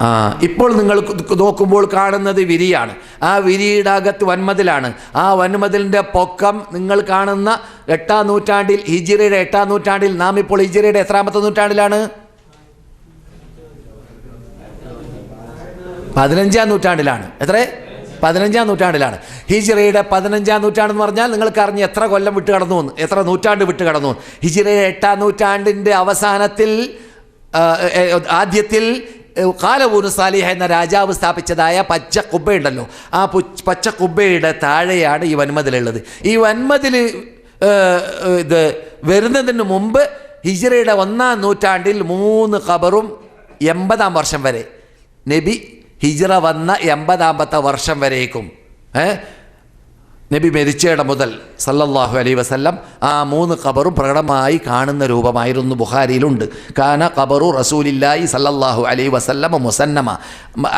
ആ. ഇപ്പോൾ നിങ്ങൾ നോക്കുമ്പോൾ കാണുന്നത് വിരിയാണ്. ആ വിരിയുടെ അകത്ത് വൻമതിലാണ്. ആ വൻമതിലിന്റെ പൊക്കം നിങ്ങൾ കാണുന്ന എട്ടാം നൂറ്റാണ്ടിൽ ഹിജിറയുടെ എട്ടാം നൂറ്റാണ്ടിൽ നാം ഇപ്പോൾ ഹിജിറയുടെ എത്രാമത്തെ നൂറ്റാണ്ടിലാണ്? പതിനഞ്ചാം നൂറ്റാണ്ടിലാണ്. എത്ര? പതിനഞ്ചാം നൂറ്റാണ്ടിലാണ്. ഹിജിറയുടെ പതിനഞ്ചാം നൂറ്റാണ്ടെന്ന് പറഞ്ഞാൽ നിങ്ങൾക്ക് അറിഞ്ഞ് എത്ര കൊല്ലം വിട്ട് കടന്നു എത്ര നൂറ്റാണ്ട് വിട്ട് കടന്നു. ഹിജിറയുടെ എട്ടാം നൂറ്റാണ്ടിന്റെ അവസാനത്തിൽ ആദ്യത്തിൽ ഏ, കാലവൂന് സാലിഹ എന്ന രാജാവ് സ്ഥാപിച്ചതായ പച്ച കുബ്ബയുണ്ടല്ലോ. ആ പച്ച കുബ്ബയുടെ താഴെയാണ് ഈ വൻമതിലുള്ളത്. ഈ ഏ, ഇത് വരുന്നതിന് മുമ്പ് ഹിജിറയുടെ ഒന്നാം നൂറ്റാണ്ടിൽ മൂന്ന് ഖബറും എൺപതാം വർഷം വരെ. നബി ഹിജ്റ വന്ന എൺപതാമത്തെ വർഷം വരേക്കും. ഏ നബി മരിച്ചയുടെ മുതൽ സല്ലല്ലാഹു അലൈ വസല്ലം ആ മൂന്ന് ഖബറും പ്രകടമായി കാണുന്ന രൂപമായിരുന്നു ബുഹാരിയിലുണ്ട് കാന ഖബറു റസൂലില്ലായി സല്ലല്ലാഹു അലൈ വസല്ലം മുസന്നമ.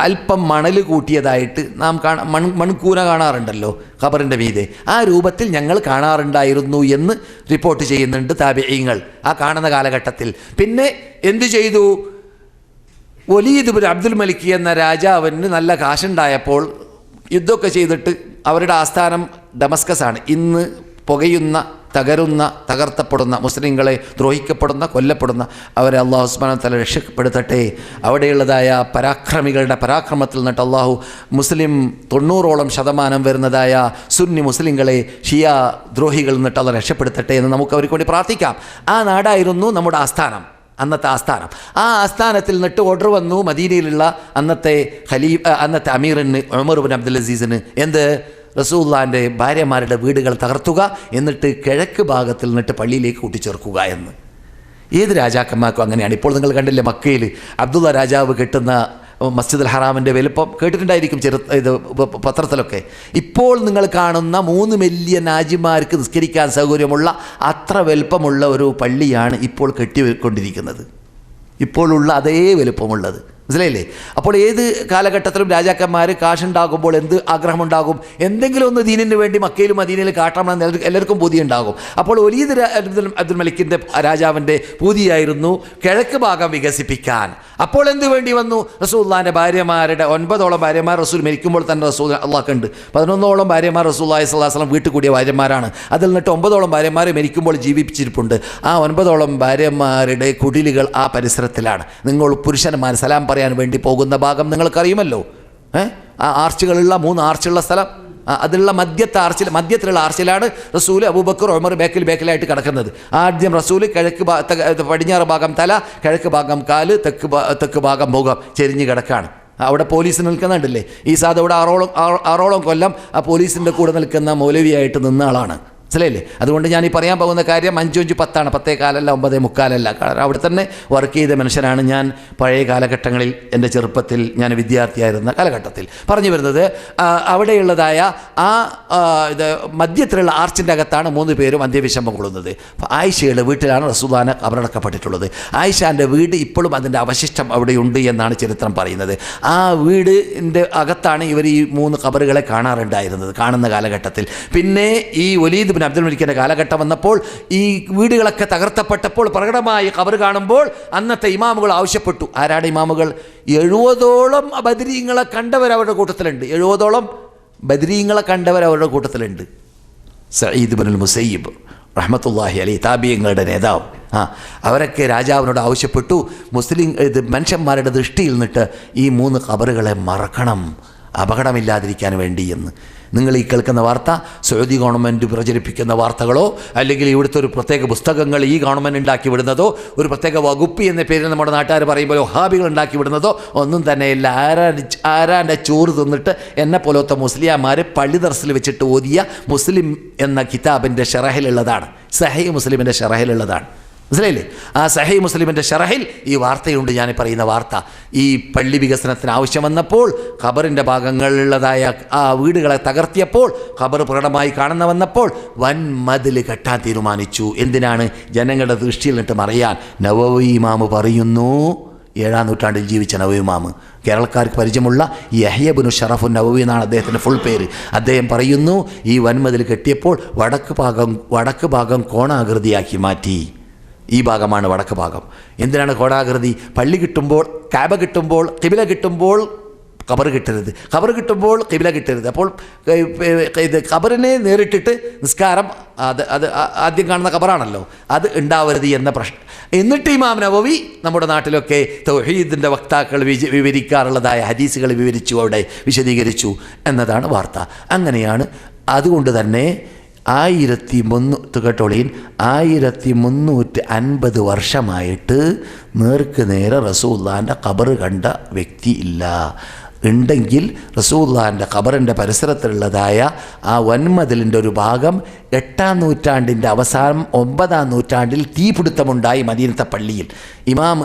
അല്പം മണൽ കൂട്ടിയതായിട്ട് നാം കാണാ മൺ മൺകൂന കാണാറുണ്ടല്ലോ ഖബറിന്റെ മീതെ. ആ രൂപത്തിൽ ഞങ്ങൾ കാണാറുണ്ടായിരുന്നു എന്ന് റിപ്പോർട്ട് ചെയ്യുന്നുണ്ട് താബിയങ്ങൾ ആ കാണുന്ന കാലഘട്ടത്തിൽ. പിന്നെ എന്തു ചെയ്തു? ബിൻ അബ്ദുൽ മലിക് എന്ന രാജാവിന് നല്ല കാശുണ്ടായപ്പോൾ യുദ്ധമൊക്കെ ചെയ്തിട്ട് അവരുടെ ആസ്ഥാനം ഡമസ്കസ് ആണ് ഇന്ന് പുകയുന്ന തകരുന്ന തകർത്തപ്പെടുന്ന മുസ്ലിങ്ങളെ ദ്രോഹിക്കപ്പെടുന്ന കൊല്ലപ്പെടുന്ന അവരെ അള്ളാഹു ഉസ്മാൻ തല രക്ഷപ്പെടുത്തട്ടെ. അവിടെയുള്ളതായ പരാക്രമികളുടെ പരാക്രമത്തിൽ നിന്നിട്ട് അള്ളാഹു മുസ്ലിം തൊണ്ണൂറോളം ശതമാനം വരുന്നതായ സുന്നി മുസ്ലിങ്ങളെ ഷിയ ദ്രോഹികളിൽ നിന്നിട്ട് അള്ളാഹ് രക്ഷപ്പെടുത്തട്ടെ എന്ന് നമുക്ക് അവർക്ക് വേണ്ടി പ്രാർത്ഥിക്കാം. ആ നാടായിരുന്നു നമ്മുടെ ആസ്ഥാനം അന്നത്തെ ആസ്ഥാനം. ആ ആസ്ഥാനത്തിൽ നിന്നിട്ട് ഓർഡർ വന്നു മദീനയിലുള്ള അന്നത്തെ ഖലീഫ് അന്നത്തെ അമീറിന് ഉമർ ബിൻ അബ്ദുൽ അസീസിന്. എന്ത്? റസൂല്ലാന്റെ ഭാര്യമാരുടെ വീടുകൾ തകർത്തുക എന്നിട്ട് കിഴക്ക് ഭാഗത്തിൽ നിന്നിട്ട് പള്ളിയിലേക്ക് കൂട്ടിച്ചേർക്കുക എന്ന്. ഏത് രാജാക്കന്മാർക്കും അങ്ങനെയാണ്. ഇപ്പോൾ നിങ്ങൾ കണ്ടില്ലേ മക്കയിൽ അബ്ദുള്ള രാജാവ് കെട്ടുന്ന മസ്ജിദ് അൽ ഹറാമിന്റെ വലുപ്പം കേട്ടിട്ടുണ്ടായിരിക്കും ചെറു ഇത് പത്രത്തിലൊക്കെ. ഇപ്പോൾ നിങ്ങൾ കാണുന്ന മൂന്ന് വലിയ ആജിമാർക്ക് നിസ്കരിക്കാൻ സൗകര്യമുള്ള അത്ര വലുപ്പമുള്ള ഒരു പള്ളിയാണ് ഇപ്പോൾ കെട്ടിക്കൊണ്ടിരിക്കുന്നത്. ഇപ്പോഴുള്ള അതേ വലുപ്പമുള്ളത്. മനസ്സിലായില്ലേ? അപ്പോൾ ഏത് കാലഘട്ടത്തിലും രാജാക്കന്മാർ കാശുണ്ടാകുമ്പോൾ എന്ത് ആഗ്രഹമുണ്ടാകും? എന്തെങ്കിലും ഒന്ന് ദീനിന് വേണ്ടി മക്കയിലും മദീനയിൽ കാട്ടണമെന്ന് എല്ലാവർക്കും- എല്ലാവർക്കും പൂതി ഉണ്ടാകും അപ്പോൾ ഒലീദ് അബ്ദുൽ അബ്ദുൽ മലിക്കിന്റെ രാജാവിന്റെ പൂതിയായിരുന്നു കിഴക്ക് ഭാഗം വികസിപ്പിക്കാൻ. അപ്പോൾ എന്ത് വേണ്ടി വന്നു? റസൂല്ലാന്റെ ഭാര്യമാരുടെ ഒൻപതോളം ഭാര്യമാർ റസൂൽ മരിക്കുമ്പോൾ തന്നെ റസൂൽ അള്ളാഹ്ക്കുണ്ട്. പതിനൊന്നോളം ഭാര്യമാർ റസൂല്ലാഹി സ്വലാസ്ലം വീട്ടിൽ കൂടിയ ഭാര്യമാരാണ്. അതിൽ നിന്നിട്ട് ഒമ്പതോളം ഭാര്യമാർ മരിക്കുമ്പോൾ ജീവിപ്പിച്ചിരിപ്പുണ്ട്. ആ ഒൻപതോളം ഭാര്യമാരുടെ കുടിലുകൾ ആ പരിസരത്തിലാണ്. നിങ്ങൾ പുരുഷന്മാർ സലാം പറയാൻ വേണ്ടി പോകുന്ന ഭാഗം നിങ്ങൾക്കറിയുമല്ലോ. ഏ? ആ ആർച്ചുകളുള്ള മൂന്ന് ആർച്ചുള്ള സ്ഥലം. അതിലുള്ള മധ്യത്തെ ആർച്ചിൽ മധ്യത്തിലുള്ള ആർച്ചിലാണ് റസൂൽ അബൂബക്കർ ഉമർ ബേക്കിൽ ബേക്കിലായിട്ട് കിടക്കുന്നത്. ആദ്യം റസൂൽ കിഴക്ക് പടിഞ്ഞാറ് ഭാഗം തല കിഴക്ക് ഭാഗം കാൽ തെക്ക് തെക്ക് ഭാഗം മുഖം ചെരിഞ്ഞ് കിടക്കാണ്. അവിടെ പോലീസ് നിൽക്കുന്നുണ്ടല്ലേ? ഈ സാധ അവിടെ ആറോളം ആറോ- ആറോളം കൊല്ലം ആ പോലീസിന്റെ കൂടെ നിൽക്കുന്ന മൗലവിയായിട്ട് നിന്ന ആളാണ്. മനസ്സിലായില്ലേ? അതുകൊണ്ട് ഞാൻ ഈ പറയാൻ പോകുന്ന കാര്യം അഞ്ചു അഞ്ച് പത്താണ്. പത്തേ കാലല്ല ഒമ്പതേ മുക്കാലല്ല. കാരണം അവിടെ തന്നെ വർക്ക് ചെയ്ത മനുഷ്യനാണ് ഞാൻ. പഴയ കാലഘട്ടങ്ങളിൽ എന്റെ ചെറുപ്പത്തിൽ ഞാൻ വിദ്യാർത്ഥിയായിരുന്ന കാലഘട്ടത്തിൽ. പറഞ്ഞു വരുന്നത് അവിടെയുള്ളതായ ആ ഇത് മധ്യത്തിലുള്ള ആർച്ചിന്റെ അകത്താണ് മൂന്ന് പേരും അന്ത്യവിഷമം കൊള്ളുന്നത്. ആയിഷയുടെ വീട്ടിലാണ് റസൂദാന കബറടക്കപ്പെട്ടിട്ടുള്ളത് ആയിഷാന്റെ വീട് ഇപ്പോഴും അതിന്റെ അവശിഷ്ടം അവിടെയുണ്ട് എന്നാണ് ചരിത്രം പറയുന്നത്. ആ വീടിന്റെ അകത്താണ് ഇവർ ഈ മൂന്ന് കബറുകളെ കാണാറുണ്ടായിരുന്നത് കാണുന്ന കാലഘട്ടത്തിൽ. പിന്നെ ഈ വലീദ് ബിൻ അബ്ദുൽ മലിക്കിന്റെ കാലഘട്ടം വന്നപ്പോൾ ഈ വീടുകളൊക്കെ തകർത്തപ്പെട്ടപ്പോൾ പ്രകടമായി കബർ കാണുമ്പോൾ അന്നത്തെ ഇമാമുകൾ ആവശ്യപ്പെട്ടു. ആരാണ് ഇമാമുകൾ? എഴുപതോളം ബദരീങ്ങളെ കണ്ടവർ അവരുടെ കൂട്ടത്തിലുണ്ട്. എഴുപതോളം ബദരീങ്ങളെ കണ്ടവർ അവരുടെ കൂട്ടത്തിലുണ്ട്. സയ്യിദ് ബിൻ മുസയ്യിബ് റഹ്മത്തുല്ലാഹി അലി താബിയങ്ങളുടെ നേതാവ്. ആ അവരൊക്കെ രാജാവിനോട് ആവശ്യപ്പെട്ടു. മുസ്ലിം ഇത് മനുഷ്യന്മാരുടെ ദൃഷ്ടിയിൽ നിന്നിട്ട് ഈ മൂന്ന് ഖബറുകളെ മറക്കണം. അപകടമില്ലാതിരിക്കാൻ വേണ്ടി എന്ന്. നിങ്ങൾ ഈ കേൾക്കുന്ന വാർത്ത സൗദി ഗവൺമെന്റ് പ്രചരിപ്പിക്കുന്ന വാർത്തകളോ അല്ലെങ്കിൽ ഇവിടുത്തെ ഒരു പ്രത്യേക പുസ്തകങ്ങൾ ഈ ഗവൺമെന്റ് ഉണ്ടാക്കി വിടുന്നതോ ഒരു പ്രത്യേക വകുപ്പ് എന്ന പേരിൽ നമ്മുടെ നാട്ടുകാർ പറയുമ്പോൾ ഹാബികൾ ഉണ്ടാക്കി വിടുന്നതോ ഒന്നും തന്നെയില്ല. ആരാ ആരാന്റെ ചോറ് തിന്നിട്ട് എന്നെ പോലത്തെ മുസ്ലിയാമാർ പള്ളി ദർസിൽ വെച്ചിട്ട് ഓതിയ മുസ്ലിം എന്ന കിതാബിന്റെ ഷെറഹിലുള്ളതാണ്. സഹൈ മുസ്ലിമിന്റെ ഷറഹിലുള്ളതാണ്. മനസ്സിലായില്ലേ? ആ സഹി മുസ്ലിമിന്റെ ഷറഹിൽ ഈ വാർത്തയുണ്ട് ഞാൻ പറയുന്ന വാർത്ത. ഈ പള്ളി വികസനത്തിന് ആവശ്യം വന്നപ്പോൾ ഖബറിന്റെ ഭാഗങ്ങളിലുള്ളതായ ആ വീടുകളെ തകർത്തിയപ്പോൾ ഖബർ പ്രകടമായി കാണുന്ന വന്നപ്പോൾ വൻ മതിൽ കെട്ടാൻ തീരുമാനിച്ചു. എന്തിനാണ്? ജനങ്ങളുടെ ദൃഷ്ടിയിൽ നിന്നിട്ട് മറിയാൻ. നവവി പറയുന്നു ഏഴാം നൂറ്റാണ്ടിൽ ജീവിച്ച നവവിമാമ് കേരളക്കാർക്ക് പരിചയമുള്ള യഹ്യബിനു ഷറഫു നവവി എന്നാണ് അദ്ദേഹത്തിന്റെ ഫുൾ പേര്. അദ്ദേഹം പറയുന്നു ഈ വൻമതിൽ കെട്ടിയപ്പോൾ വടക്ക് ഭാഗം വടക്ക് ഭാഗം കോണാകൃതിയാക്കി മാറ്റി. ഈ ഭാഗമാണ് വടക്ക് ഭാഗം. എന്തിനാണ് കോടാകൃതി? പള്ളി കിട്ടുമ്പോൾ കാബ കിട്ടുമ്പോൾ കിബില കിട്ടുമ്പോൾ ഖബർ കിട്ടരുത്. ഖബർ കിട്ടുമ്പോൾ കിബില കിട്ടരുത്. അപ്പോൾ ഇത് ഖബറിനെ നേരിട്ടിട്ട് നിസ്കാരം അത് അത് ആദ്യം കാണുന്ന ഖബറാണല്ലോ. അത് ഉണ്ടാവരുത് എന്ന പ്രശ്നം. എന്നിട്ട് ഇമാം നവവി നമ്മുടെ നാട്ടിലൊക്കെ തൗഹീദിന്റെ വക്താക്കൾ വിജ വിവരിക്കാറുള്ളതായ ഹദീസുകൾ വിവരിച്ചു അവിടെ വിശദീകരിച്ചു എന്നതാണ് വാർത്ത. അങ്ങനെയാണ് അതുകൊണ്ട് തന്നെ ആയിരത്തി മുന്നൂറ്റ് കേട്ടോളീൻ ആയിരത്തി മുന്നൂറ്റി അൻപത് വർഷമായിട്ട് നേർക്ക് നേരെ റസൂല്ലാന്റെ കബറ് കണ്ട വ്യക്തി ഇല്ല. ഉണ്ടെങ്കിൽ റസൂല്ലാന്റെ ഖബറിന്റെ പരിസരത്തിലുള്ളതായ ആ വൻമതിലിന്റെ ഒരു ഭാഗം എട്ടാം നൂറ്റാണ്ടിന്റെ അവസാനം ഒമ്പതാം നൂറ്റാണ്ടിൽ തീപിടുത്തമുണ്ടായി മദീനത്തെ പള്ളിയിൽ. ഇമാം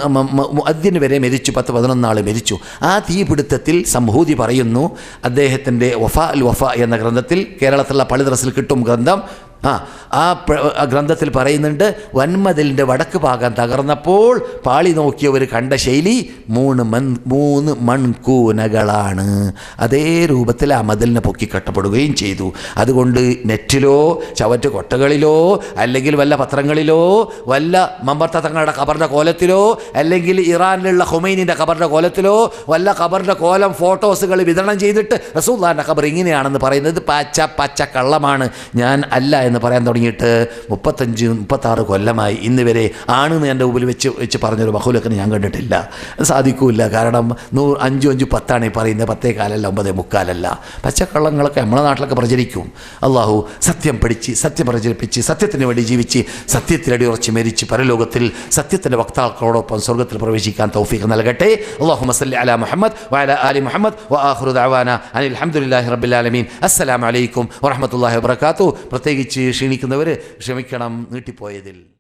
അതിന് വരെ മരിച്ചു പത്ത് പതിനൊന്നാൾ മരിച്ചു. ആ തീപിടുത്തത്തിൽ സംഹൂതി പറയുന്നു അദ്ദേഹത്തിന്റെ വഫ അൽ വഫ എന്ന ഗ്രന്ഥത്തിൽ കേരളത്തിലുള്ള പള്ളി ദറസിൽ കിട്ടും ഗ്രന്ഥം ആ ആ ഗ്രന്ഥത്തിൽ പറയുന്നുണ്ട് വൻമതിലിന്റെ വടക്ക് ഭാഗം തകർന്നപ്പോൾ പാളി നോക്കിയവർ കണ്ട ശൈലി മൂന്ന് മൺ മൂന്ന് മൺകൂനകളാണ്. അതേ രൂപത്തിൽ ആ മതിലിനെ പൊക്കി കെട്ടപ്പെടുകയും ചെയ്തു. അതുകൊണ്ട് നെറ്റിലോ ചവറ്റ് കൊട്ടകളിലോ അല്ലെങ്കിൽ വല്ല പത്രങ്ങളിലോ വല്ല മമ്പർത്ത തങ്ങളുടെ കബറിന്റെ കോലത്തിലോ അല്ലെങ്കിൽ ഇറാനിലുള്ള ഹുമൈനിന്റെ കബറിന്റെ കോലത്തിലോ വല്ല കബറിന്റെ കോലം ഫോട്ടോസുകൾ വിതരണം ചെയ്തിട്ട് റസൂല്ലാന്റെ കബർ ഇങ്ങനെയാണെന്ന് പറയുന്നത് പച്ച പച്ച കള്ളമാണ്. ഞാൻ അല്ല എന്ന് പറയാൻ തുടങ്ങിയിട്ട് മുപ്പത്തഞ്ച് മുപ്പത്താറ് കൊല്ലമായി ഇന്ന് വരെ ആണെന്ന് എന്റെ മുമ്പിൽ വെച്ച് വെച്ച് പറഞ്ഞൊരു ബഹുലൊക്കെ ഞാൻ കണ്ടിട്ടില്ല. സാധിക്കൂല കാരണം നൂ അഞ്ചു അഞ്ച് പത്താണ് ഈ പറയുന്നത്. പത്തേ കാലല്ല ഒമ്പതേ മുക്കാലല്ല. പച്ചക്കള്ളങ്ങളൊക്കെ നമ്മളെ നാട്ടിലൊക്കെ പ്രചരിക്കും. അള്ളാഹു സത്യം പഠിച്ച് സത്യം പ്രചരിപ്പിച്ച് സത്യത്തിന് വേണ്ടി ജീവിച്ച് സത്യത്തിലടി ഉറച്ച് മരിച്ച് പരലോകത്തിൽ സത്യത്തിന്റെ വക്താക്കളോടൊപ്പം സ്വർഗത്തിൽ പ്രവേശിക്കാൻ തൗഫീഖ് നൽകട്ടെ. അള്ളാഹു മസല്ലി അല മുഹമ്മദ് വഅല ആലി മുഹമ്മദ് വആഖിറു ദഅവാന അനിൽ ഹംദുലില്ലാഹി റബ്ബിൽ ആലമീൻ. അസ്സലാമു അലൈക്കും വറഹ്മത്തുള്ളാഹി പ്രത്യേകിച്ച് ക്ഷീണിക്കുന്നവർ ക്ഷമിക്കണം നീട്ടിപ്പോയതിൽ.